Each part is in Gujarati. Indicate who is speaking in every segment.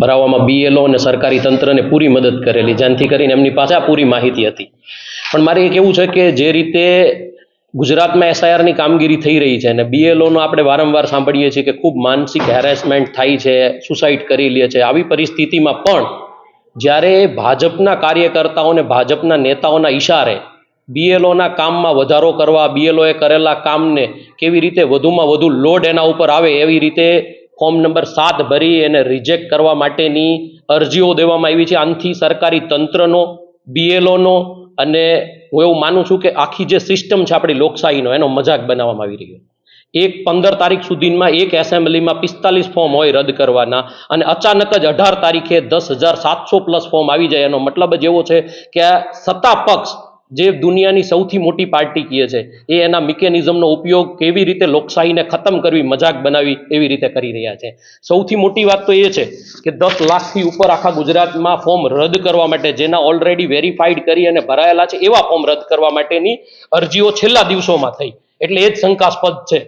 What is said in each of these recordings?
Speaker 1: ભરાવવામાં બીએલઓ અને સરકારી તંત્રને પૂરી મદદ કરેલી, જેનાથી કરીને એમની પાસે આ પૂરી માહિતી હતી. પણ મારે એ કેવું છે કે જે રીતે ગુજરાતમાં એસઆઈઆરની કામગીરી થઈ રહી છે અને બીએલઓનો આપણે વારંવાર સાંભળીએ છીએ કે ખૂબ માનસિક હેરેસમેન્ટ થાય છે સુસાઇડ કરી લે છે, આવી પરિસ્થિતિમાં પણ જ્યારે ભાજપના કાર્યકર્તાઓને ભાજપના નેતાઓના ઈશારે બીએલઓના કામમાં વધારો કરવા બીએલઓએ કરેલા કામને કેવી રીતે વધુમાં વધુ લોડ એના ઉપર આવે એવી રીતે ફોર્મ નંબર સાત ભરી એને રિજેક્ટ કરવા માટેની અરજીઓ દેવામાં આવી છે. આનથી સરકારી તંત્રનો બીએલઓનો અને હું એવું માનું છું કે આખી જે સિસ્ટમ છે આપણી લોકશાહીનો, એનો મજાક બનાવવામાં આવી રહ્યો. એક પંદર તારીખ સુધીમાં એક એસેમ્બલીમાં પિસ્તાલીસ ફોર્મ હોય રદ કરવાના અને અચાનક જ અઢાર તારીખે દસ હજાર સાતસો પ્લસ ફોર્મ આવી જાય. એનો મતલબ જ એવો છે કે સત્તા પક્ષ જે દુનિયાની સૌથી મોટી પાર્ટી કીએ છે, એ એના મિકેનિઝમનો ઉપયોગ કેવી રીતે લોકશાહીને ખતમ કરવી, મજાક બનાવી એવી રીતે કરી રહ્યા છે. સૌથી મોટી વાત તો એ છે કે દસ લાખથી ઉપર આખા ગુજરાતમાં ફોર્મ રદ કરવા માટે, જેના ઓલરેડી વેરીફાઈડ કરી અને ભરાયેલા છે, એવા ફોર્મ રદ કરવા માટેની અરજીઓ છેલ્લા દિવસોમાં થઈ. એટલે એ જ શંકાસ્પદ છે.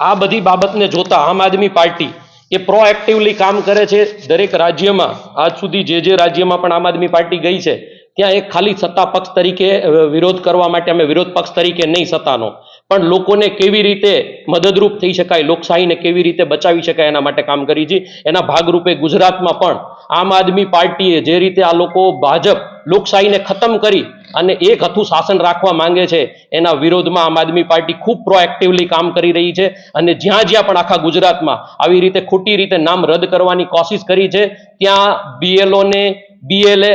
Speaker 1: આ બધી બાબતને જોતા આમ આદમી પાર્ટી એ પ્રોએક્ટિવલી કામ કરે છે દરેક રાજ્યમાં. આજ સુધી જે જે રાજ્યમાં પણ આમ આદમી પાર્ટી ગઈ છે ત્યાં એક ખાલી સત્તા પક્ષ તરીકે વિરોધ કરવા માટે અમે વિરોધ પક્ષ તરીકે નહીં સત્તાનો. પણ લોકોને કેવી રીતે મદદરૂપ થઈ શકાય, લોકશાહીને કેવી રીતે બચાવી શકાય એના માટે કામ કરી છે. એના ભાગરૂપે ગુજરાતમાં પણ આમ આદમી પાર્ટીએ જે રીતે આ લોકો ભાજપ લોકશાહીને ખતમ કરી અને એક હથું શાસન રાખવા માંગે છે, એના વિરોધમાં આમ આદમી પાર્ટી ખૂબ પ્રોએક્ટિવલી કામ કરી રહી છે અને જ્યાં જ્યાં પણ આખા ગુજરાતમાં આવી રીતે ખોટી રીતે નામ રદ કરવાની કોશિશ કરી છે, ત્યાં બીએલઓને બીએલએ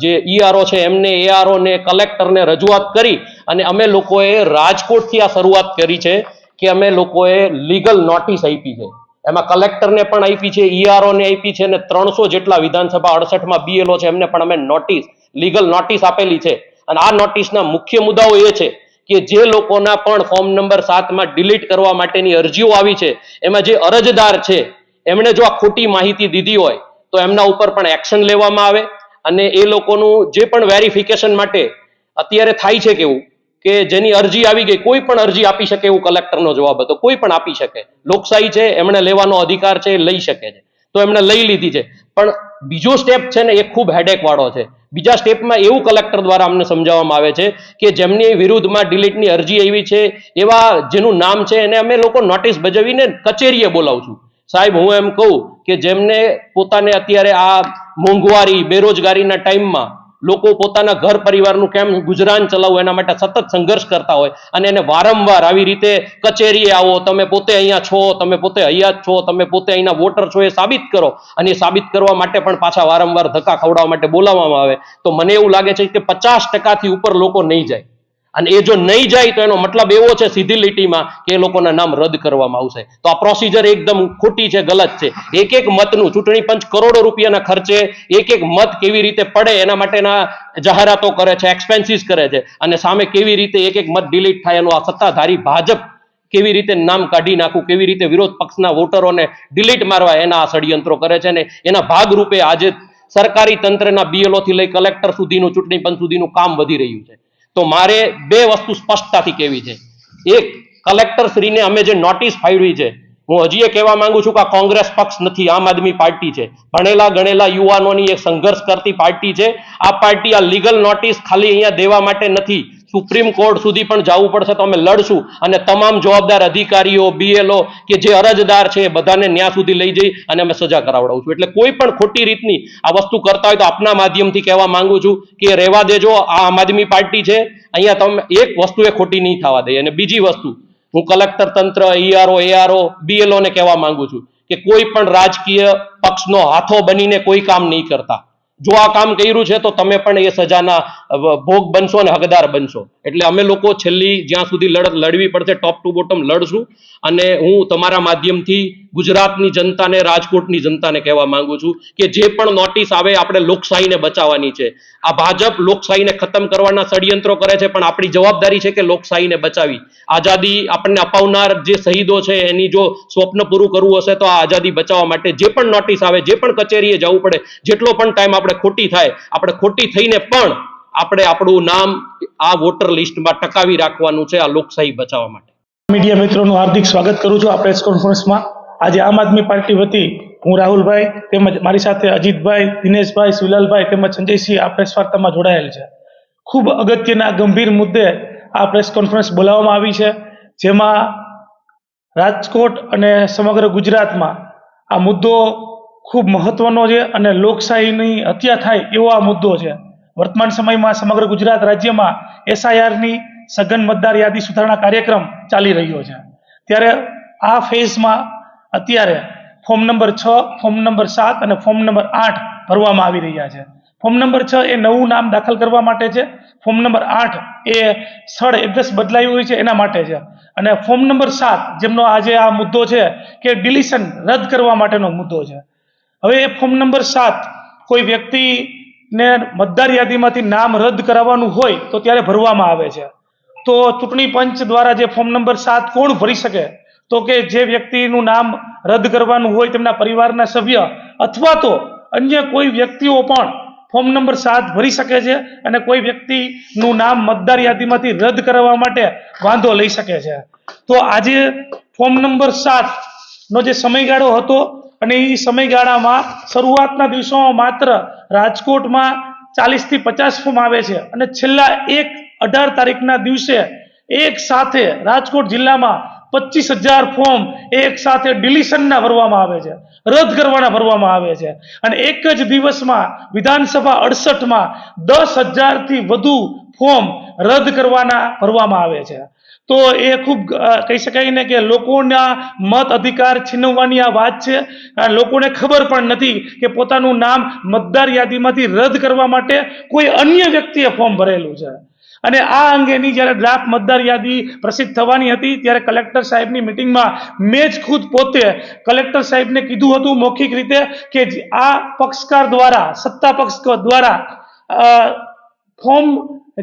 Speaker 1: જે ઈઆરઓ છે, એમને એઆરઓ ને કલેક્ટરને રજૂઆત કરી અને અમે લોકોએ રાજકોટથી આ શરૂઆત કરી છે કે અમે લોકોએ લીગલ નોટિસ આપી છે. એમાં કલેક્ટરને પણ આપી છે ઈઆરઓ ને આપી છે અને ત્રણસો જેટલા વિધાનસભા અડસઠમાં બીએલઓ છે, એમને પણ અમે નોટિસ લીગલ નોટિસ આપેલી છે. અને આ નોટિસના મુખ્ય મુદ્દાઓ એ છે કે જે લોકોના પણ ફોર્મ નંબર સાતમાં ડિલીટ કરવા માટેની અરજીઓ આવી છે, એમાં જે અરજદાર છે, એમણે જો આ ખોટી માહિતી દીધી હોય તો એમના ઉપર પણ એક્શન લેવામાં આવે અને એ લોકોનું જે પણ વેરિફિકેશન માટે અત્યારે થાય છે કેવું કે જેની અરજી આવી ગઈ, કોઈ પણ અરજી આપી શકે એવું કલેક્ટરનો જવાબ હતો, કોઈ પણ આપી શકે. લોકશાહી છે, એમણે લેવાનો અધિકાર છે એ લઈ શકે છે. તો એમણે લઈ લીધી છે. પણ બીજો સ્ટેપ છે ને એ ખૂબ હેડેક વાળો છે. બીજા સ્ટેપમાં એવું કલેક્ટર દ્વારા અમને સમજાવવામાં આવે છે કે જેમની વિરુદ્ધમાં ડિલીટની અરજી આવી છે, એવા જેનું નામ છે એને અમે લોકો નોટિસ ભજવીને કચેરીએ બોલાવશું સાહેબ, હું એમ કહું કે જેમને પોતાને અત્યારે આ મોંઘવારી, બેરોજગારીના ટાઈમમાં લોકો પોતાના ઘર પરિવારનું કેમ ગુજરાન ચલાવવું એના માટે સતત સંઘર્ષ કરતા હોય અને એને વારંવાર આવી રીતે કચેરીએ આવો, તમે પોતે અહીંયા છો, તમે પોતે અહીંયા જ છો, તમે પોતે અહીંના વોટર છો એ સાબિત કરો. અને એ સાબિત કરવા માટે પણ પાછા વારંવાર ધક્કા ખવડાવવા માટે બોલાવવામાં આવે. તો મને એવું લાગે છે કે પચાસ ટકાથી ઉપર લોકો નહીં જાય. અને એ જો નહીં જાય તો એનો મતલબ એવો છે સીધી લીટીમાં કે એ લોકોના નામ રદ કરવામાં આવશે. તો આ પ્રોસિજર એકદમ ખોટી છે, ગલત છે. એક એક મતનું ચૂંટણી પંચ કરોડો રૂપિયાના ખર્ચે એક એક મત કેવી રીતે પડે એના માટેના જાહેરાતો કરે છે એક્સપેન્સીસ કરે છે. અને સામે કેવી રીતે એક એક મત ડિલીટ થાય એનું આ સત્તાધારી ભાજપ કેવી રીતે નામ કાઢી નાખવું કેવી રીતે વિરોધ પક્ષના વોટરોને ડિલીટ મારવા એના આ ષડયંત્રો કરે છે ને એના ભાગરૂપે આજે સરકારી તંત્રના બીએલઓથી લઈ કલેક્ટર સુધીનું ચૂંટણી પંચ સુધીનું કામ વધી રહ્યું છે. તો મારે બે વસ્તુ સ્પષ્ટતાથી કહેવી છે. એક કલેક્ટર શ્રીને અમે જે નોટિસ ફાળવી છે, હું હજી એ કહેવા માંગુ છું કે કોંગ્રેસ પક્ષ નથી, આમ આદમી પાર્ટી છે. ભણેલા ગણેલા યુવાનોની એક સંઘર્ષ કરતી પાર્ટી છે. આ પાર્ટી આ લીગલ નોટિસ ખાલી અહીંયા દેવા માટે નથી. સુપ્રીમ કોર્ટ સુધી પણ જવું પડશે તો અમે લડશું. અને તમામ જવાબદાર અધિકારીઓ બીએલઓ કે જે અરજદાર છે એ બધાને ન્યાય સુધી લઈ જઈ અને અમે સજા કરાવડાવશું એટલે કોઈ પણ ખોટી રીતની આ વસ્તુ કરતા હોય તો આપના માધ્યમથી કહેવા માંગુ છું કે રહેવા દેજો, આ આમ આદમી પાર્ટી છે. અહીંયા તમે એક વસ્તુ એ ખોટી નહીં થવા દે. અને બીજી વસ્તુ, હું કલેક્ટર તંત્ર ઈઆરઓ એઆરઓ બીએલઓને કહેવા માંગુ છું કે કોઈ પણ રાજકીય પક્ષનો હાથો બનીને કોઈ કામ નહીં કરતા. જો આ કામ કર્યું છે, તો તમે પણ એ સજાના ભોગ બનશો અને હકદાર બનશો. એટલે અમે લોકો છેલ્લી જ્યાં સુધી લડત લડવી પડશે ટોપ ટુ બોટમ લડશું. અને હું તમારા માધ્યમથી ગુજરાતની જનતાને, રાજકોટની જનતાને કહેવા માંગુ છું કે જે પણ નોટિસ આવે આપણે લોકશાહીને બચાવવાની છે. આ ભાજપ લોકશાહીને ખતમ કરવાના ષડયંત્રો કરે છે, પણ આપણી જવાબદારી છે કે લોકશાહીને બચાવી. આઝાદી આપણને અપાવનાર જે શહીદો છે, એની જો સ્વપ્ન પૂરું કરવું હશે તો આ આઝાદી બચાવવા માટે જે પણ નોટિસ આવે, જે પણ કચેરીએ જવું પડે, જેટલો પણ ટાઈમ આપણે ખોટી થાય, આપણે ખોટી થઈને પણ આપણે આપણું નામ આ વોટર લિસ્ટમાં ટકાવી રાખવાનું છે આ લોકશાહી બચાવવા માટે.
Speaker 2: મીડિયા મિત્રોનું હાર્દિક સ્વાગત કરું છું આ પ્રેસ કોન્ફરન્સમાં આજે આમ આદમી પાર્ટી વતી હું રાહુલભાઈ તેમજ મારી સાથે અજીતભાઈ, દિનેશભાઈ, સુલાલભાઈ તેમજ સંજયસિંહ આ પ્રેસ વાર્તામાં જોડાયેલ છે. ખૂબ અગત્યના ગંભીર મુદ્દે આ પ્રેસ કોન્ફરન્સ બોલાવવામાં આવી છે, જેમાં રાજકોટ અને સમગ્ર ગુજરાતમાં આ મુદ્દો ખૂબ મહત્વનો છે અને લોકશાહીની હત્યા થાય એવો આ મુદ્દો છે. વર્તમાન સમયમાં સમગ્ર ગુજરાત રાજ્યમાં એસઆઈઆરની સઘન મતદાર યાદી સુધારણા કાર્યક્રમ ચાલી રહ્યો છે. ત્યારે આ ફેઝમાં અત્યારે ફોર્મ નંબર છ, ફોર્મ નંબર સાત અને ફોર્મ નંબર આઠ ભરવામાં આવી રહ્યા છે. ફોર્મ નંબર છ એ નવું નામ દાખલ કરવા માટે છે. ફોર્મ નંબર આઠ એ સ્થળ એડ્રેસ બદલાયું હોય છે એના માટે છે. અને ફોર્મ નંબર સાત જેમનો આજે આ મુદ્દો છે કે ડિલિશન રદ કરવા માટેનો મુદ્દો છે. હવે એ ફોર્મ નંબર સાત કોઈ વ્યક્તિને મતદાર યાદીમાંથી નામ રદ કરાવવાનું હોય તો ત્યારે ભરવામાં આવે છે. તો ચૂંટણી પંચ દ્વારા જે ફોર્મ નંબર સાત કોણ ભરી શકે? તો કે જે વ્યક્તિનું નામ રદ કરવાનું હોય તેમના પરિવારના સભ્ય અથવા તો અન્ય કોઈ વ્યક્તિઓ પણ ફોર્મ નંબર સાત ભરી શકે છે અને કોઈ વ્યક્તિનું નામ મતદાર યાદીમાંથી રદ કરવા માટે વાંધો લઈ શકે છે. તો આજે ફોર્મ નંબર સાત નો જે સમયગાળો હતો અને એ સમયગાળામાં શરૂઆતના દિવસોમાં માત્ર રાજકોટમાં ચાલીસથી પચાસ ફોર્મ આવે છે અને છેલ્લા એક અઢાર તારીખના દિવસે એક સાથે રાજકોટ જિલ્લામાં પચીસ હજાર ફોર્મ એક સાથે ડિલિશનના ભરવામાં આવે છે. રદ કરવાના ભરવામાં આવે છે. અને એક જ દિવસમાં વિધાનસભા અડસઠમાં દસ હજારથી વધુ ફોર્મ રદ કરવાના ભરવામાં આવે છે. તો એ ખૂબ કહી શકાય ને કે લોકોના મત અધિકાર છીનવવાની આ વાત છે. લોકોને ખબર પણ નથી કે પોતાનું નામ મતદાર યાદીમાંથી રદ કરવા માટે કોઈ અન્ય વ્યક્તિએ ફોર્મ ભરેલું છે. અને આ અંગેની જ્યારે ડ્રાફ્ટ મતદાર યાદી પ્રસિદ્ધ થવાની હતી, ત્યારે કલેક્ટર સાહેબની મિટિંગમાં મેં જ ખુદ પોતે કલેક્ટર સાહેબને કીધું હતું મૌખિક રીતે કે આ પક્ષકાર દ્વારા, સત્તા પક્ષ દ્વારા ફોર્મ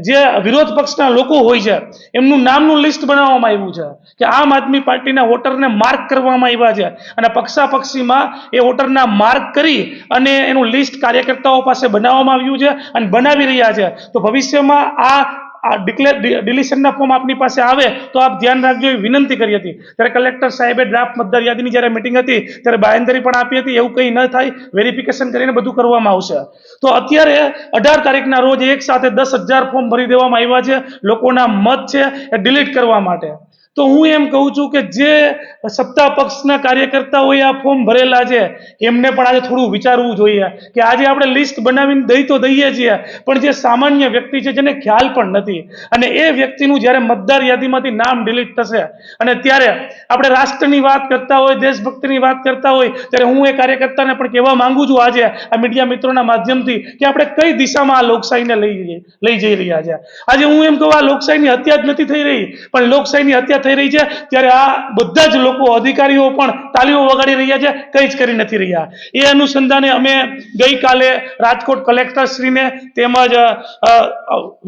Speaker 2: જે વિરોધ પક્ષના લોકો હોય છે, એમનું નામનું લિસ્ટ બનાવવામાં આવ્યું છે કે આમ આદમી પાર્ટીના વોટરને માર્ક કરવામાં આવ્યા છે અને પક્ષાપક્ષીમાં એ વોટરના માર્ક કરી અને એનું લિસ્ટ કાર્યકર્તાઓ પાસે બનાવવામાં આવ્યું છે અને બનાવી રહ્યા છે. તો ભવિષ્યમાં આ આ ડિક્લેર ડિલિશનના ફોર્મ આપની પાસે આવે તો આપ ધ્યાન રાખજો એ વિનંતી કરી હતી. ત્યારે કલેક્ટર સાહેબે ડ્રાફ્ટ મતદાર યાદીની જ્યારે મિટિંગ હતી, ત્યારે બાયંદરી પણ આપી હતી, એવું કંઈ ન થાય વેરિફિકેશન કરીને બધું કરવામાં આવશે. તો અત્યારે અઢાર તારીખના રોજ એક સાથે દસ હજાર ફોર્મ ભરી દેવામાં આવ્યા છે, લોકોના મત છે એ ડિલીટ કરવા માટે. તો હું એમ કહું છું કે જે સત્તા પક્ષના કાર્યકર્તાઓએ આ ફોર્મ ભરેલા છે, એમને પણ આજે થોડું વિચારવું જોઈએ કે આજે આપણે લિસ્ટ બનાવીને દઈ તો દઈએ છીએ, પણ જે સામાન્ય વ્યક્તિ છે જેને ખ્યાલ પણ નથી. અને એ વ્યક્તિનું જ્યારે મતદાર યાદીમાંથી નામ ડિલીટ થશે, અને ત્યારે આપણે રાષ્ટ્રની વાત કરતા હોય, દેશભક્તિની વાત કરતા હોય, ત્યારે હું એ કાર્યકર્તાને પણ કહેવા માંગુ છું આજે, આ મીડિયા મિત્રોના માધ્યમથી, કે આપણે કઈ દિશામાં આ લોકશાહીને લઈ જઈ- લઈ જઈ રહ્યા છે. આજે હું એમ કહું, આ લોકશાહીની હત્યા જ નથી થઈ રહી, પણ લોકશાહીની હત્યા થઈ રહી છે, ત્યારે આ બધા જ લોકો, અધિકારીઓ પણ તાલીઓ વગાડી રહ્યા છે, કંઈ જ કરી નથી રહ્યા. એ અનુસંધાને અમે ગઈકાલે રાજકોટ કલેક્ટરશ્રીને તેમજ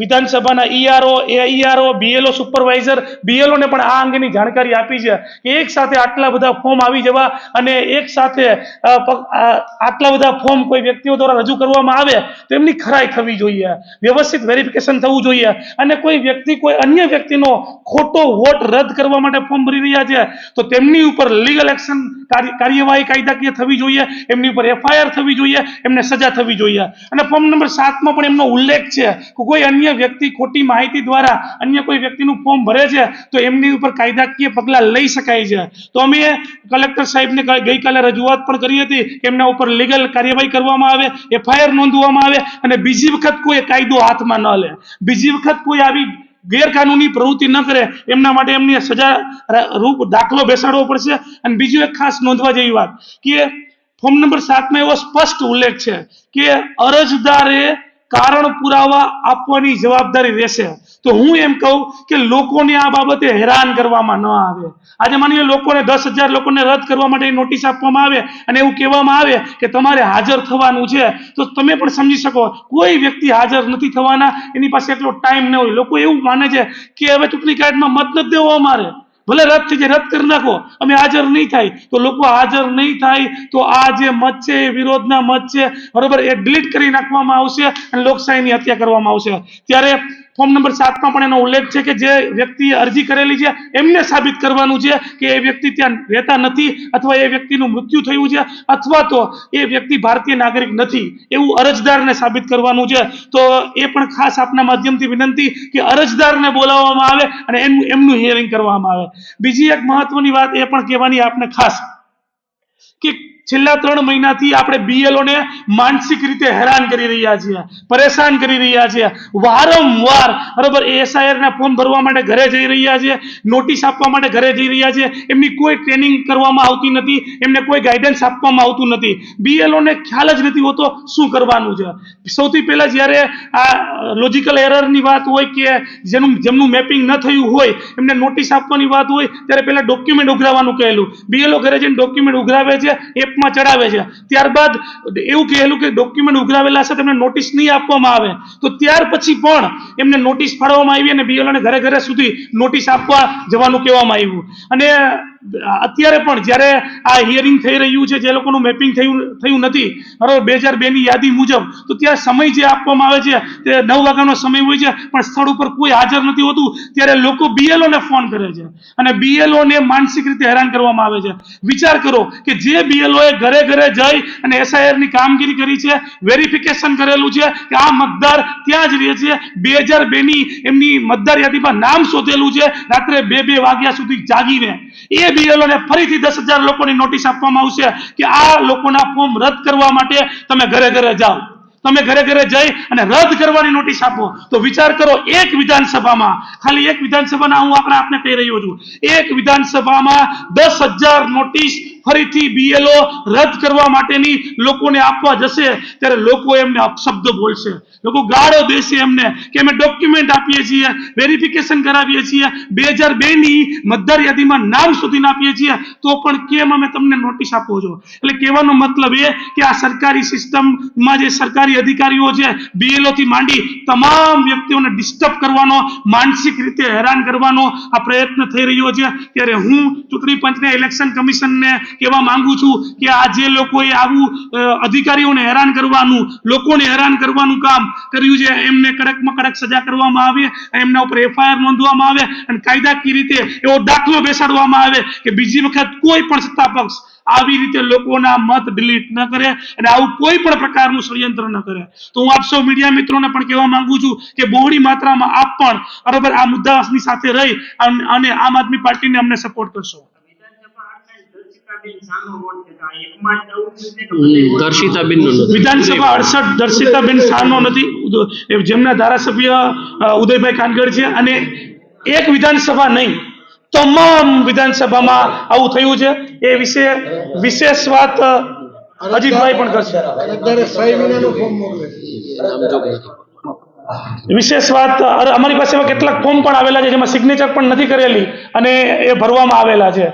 Speaker 2: વિધાનસભાના ઈઆરઓ એઈઆરઓ બીએલઓ સુપરવાઇઝર બીએલઓને પણ આ અંગેની જાણકારી આપી છે કે એક સાથે આટલા બધા ફોર્મ આવી જવા અને એક સાથે આટલા બધા ફોર્મ કોઈ વ્યક્તિઓ દ્વારા રજૂ કરવામાં આવે તો એમની ખરાઈ થવી જોઈએ, વ્યવસ્થિત વેરિફિકેશન થવું જોઈએ અને કોઈ વ્યક્તિ, કોઈ અન્ય વ્યક્તિનો ખોટો વોટ રદ કરવા માટે ફોર્મ ભરી રહ્યા છે, તો તેમની ઉપર લીગલ એક્શન કાર્યવાહી કાયદાકીય થવી જોઈએ, એમની ઉપર એફઆઈઆર થવી જોઈએ, એમને સજા થવી જોઈએ. અને ફોર્મ નંબર સાતમાં પણ એમનો ઉલ્લેખ છે કે કોઈ અન્ય વ્યક્તિ ખોટી માહિતી દ્વારા અન્ય કોઈ વ્યક્તિનું ફોર્મ ભરે છે, તો એમની ઉપર કાયદાકીય પગલાં લઈ શકાય છે. તો અમે કલેક્ટર સાહેબને ગઈકાલે રજૂઆત પણ કરી હતી કે એમના ઉપર લીગલ કાર્યવાહી કરવામાં આવે એફઆઈઆર નોંધવામાં આવે અને બીજી વખત કોઈ કાયદો હાથમાં ન લે. બીજી વખત કોઈ આવી ગેરકાનૂની પ્રવૃત્તિ ન કરે, એમના માટે એમની સજા રૂપ દાખલો બેસાડવો પડશે. અને બીજું એક ખાસ નોંધવા જેવી વાત, કે ફોર્મ નંબર સાતમાં એવો સ્પષ્ટ ઉલ્લેખ છે કે અરજદારે કારણ પુરાવા આપવાની જવાબદારી રહેશે. તો હું એમ કહું કે લોકોને આ બાબતે હેરાન કરવામાં ન આવે. આજે માની લોકોને દસ હજાર લોકોને રદ કરવા માટે નોટિસ આપવામાં આવે અને એવું કહેવામાં આવે કે તમારે હાજર થવાનું છે. તો તમે પણ સમજી શકો, કોઈ વ્યક્તિ હાજર નથી થવાના, એની પાસે એટલો ટાઈમ ન હોય. લોકો એવું માને છે કે હવે ચૂંટણી કાર્ડમાં મત નથી દેવો અમારે. ભલે રદ થઈ જાય, રદ કરી નાખો. અમે હાજર નહીં થાય. તો લોકો હાજર નહીં થાય, તો આ જે મત છે એ વિરોધના મત છે. બરોબર? એ ડિલીટ કરી નાખવામાં આવશે અને લોકશાહીની હત્યા કરવામાં આવશે. ત્યારે ફોર્મ નંબર સાતમાં પણ એનો ઉલ્લેખ છે કે જે વ્યક્તિએ અરજી કરેલી છે, એમને સાબિત કરવાનું છે કે એ વ્યક્તિ ત્યાં રહેતા નથી અથવા એ વ્યક્તિનું મૃત્યુ થયું છે અથવા તો એ વ્યક્તિ ભારતીય નાગરિક નથી. એવું અરજદારને સાબિત કરવાનું છે. તો એ પણ ખાસ આપના માધ્યમથી વિનંતી કે અરજદારને બોલાવવામાં આવે અને એમનું એમનું હિયરિંગ કરવામાં આવે. બીજી એક મહત્વની વાત એ પણ કહેવાની આપને ખાસ. છેલ્લા ત્રણ મહિનાથી આપણે બીએલઓને માનસિક રીતે હેરાન કરી રહ્યા છીએ, પરેશાન કરી રહ્યા છીએ. વારંવાર, બરોબર એસઆઈઆર ના ફોર્મ ભરવા માટે ઘરે જઈ રહ્યા છે નોટિસ આપવા માટે ઘરે જઈ રહ્યા છે એમની કોઈ ટ્રેનિંગ કરવામાં આવતી નથી, એમને કોઈ ગાઈડન્સ આપવામાં આવતું નથી. બીએલઓને ખ્યાલ જ નથી હોતો શું કરવાનું છે. સૌથી પહેલા જ્યારે આ લોજિકલ એરરની વાત હોય કે જેનું, જેમનું મેપિંગ ન થયું હોય, એમને નોટિસ આપવાની વાત હોય, ત્યારે પહેલા ડોક્યુમેન્ટ ઉઘરાવવાનું કહેલું. બીએલઓ ઘરે જઈને ડોક્યુમેન્ટ ઉઘરાવે છે એપમાં ચડાવે છે. ત્યારબાદ એવું કહેલું કે ડોક્યુમેન્ટ ઉઘરાવેલા છે, તેમને નોટિસ નહીં આપવામાં આવે. તો ત્યાર પછી પણ એમને નોટિસ ફાળવવામાં આવી અને બીએલઓને ઘરે ઘરે સુધી નોટિસ આપવા જવાનું કહેવામાં આવ્યું. અને અત્યારે પણ જ્યારે આ હિયરિંગ થઈ રહ્યું છે, જે લોકોનું મેપિંગ થયું થયું નથી, બરાબર, બે હજાર બેની યાદી મુજબ, તો ત્યાં સમય જે આપવામાં આવે છે, તે નવ વાગ્યાનો સમય હોય છે, પણ સ્થળ ઉપર કોઈ હાજર નથી હોતું, ત્યારે લોકો બીએલઓને ફોન કરે છે અને બીએલઓને માનસિક રીતે હેરાન કરવામાં આવે છે. વિચાર કરો કે જે બીએલઓએ ઘરે ઘરે જઈ અને એસઆઈઆરની કામગીરી કરી છે વેરિફિકેશન કરેલું છે કે આ મતદાર ત્યાં જ રહે છે, બે હજાર બે ની એમની મતદાર યાદીમાં નામ શોધેલું છે, રાત્રે બે બે વાગ્યા સુધી જાગીને. એ BLO ને ફરીથી દસ હજાર લોકોની નોટિસ આપવામાં આવશે કે આ લોકોના ફોર્મ રદ કરવા માટે તમે ઘરે ઘરે જાઓ. તમે ઘરે ઘરે જઈ અને રદ કરવાની નોટિસ આપો. તો વિચાર કરો, એક વિધાનસભામાં, ખાલી એક વિધાનસભાના હું આપણે આપને કહી રહ્યો છું, એક વિધાનસભામાં દસ હજાર નોટિસ ફરીથી બીએલઓ રદ કરવા માટેની લોકોને આપવા જશે, ત્યારે લોકો એમને અપશબ્દ બોલશે. લોકો ગાળો દેશે એમને, કે અમે ડોક્યુમેન્ટ આપીએ છીએ વેરિફિકેશન કરાવીએ છીએ. બે હજાર બે ની મતદાર યાદીમાં નામ સુધી આપીએ છીએ. તો પણ કેમ અમે તમને નોટિસ આપો છો? એટલે કહેવાનો મતલબ એ કે આ સરકારી સિસ્ટમમાં જે સરકારી અધિકારીઓ છે બીએલઓ થી માંડી તમામ વ્યક્તિઓને ડિસ્ટર્બ કરવાનો, માનસિક રીતે હેરાન કરવાનો આ પ્રયત્ન થઈ રહ્યો છે. ત્યારે હું ચૂંટણી પંચને ઇલેક્શન કમિશનને કહેવા માંગુ છું કે આ જે લોકોએ આવું અધિકારીઓને હેરાન કરવાનું, લોકોને હેરાન કરવાનું કામ કર્યું છે, એમને કડકમાં કડક સજા કરવામાં આવે, એમના ઉપર એફઆઈઆર નોંધવામાં આવે અને કાયદાકીય રીતે એવો દાખલો બેસાડવામાં આવે કે બીજી વખત કોઈ પણ સત્તા પક્ષ આવી રીતે લોકોના મત ડિલીટ ન કરે અને આવું કોઈ પણ પ્રકારનું ષડયંત્ર ન કરે. તો હું આપ સૌ મીડિયા મિત્રોને પણ કહેવા માંગુ છું કે બહોળી માત્રામાં આપ પણ બરાબર આ મુદ્દાની સાથે રહી અને આમ આદમી પાર્ટીને અમને સપોર્ટ કરશો.
Speaker 3: વિધાનસભા અડસઠ દર્શિતાબેન
Speaker 2: શાહનો નથી. જેમના ધારાસભ્ય ઉદયભાઈ કાનગડ છે અને એક વિધાનસભા નહીં તમામ વિધાનસભામાં આવું થયું છે. એ વિશે વિશેષ વાત અજીતભાઈ પણ કરશે. વિશેષ વાત અમારી પાસે એવા કેટલાક ફોર્મ પણ આવેલા છે જેમાં સિગ્નેચર પણ નથી કરેલી અને એ ભરવામાં આવેલા છે.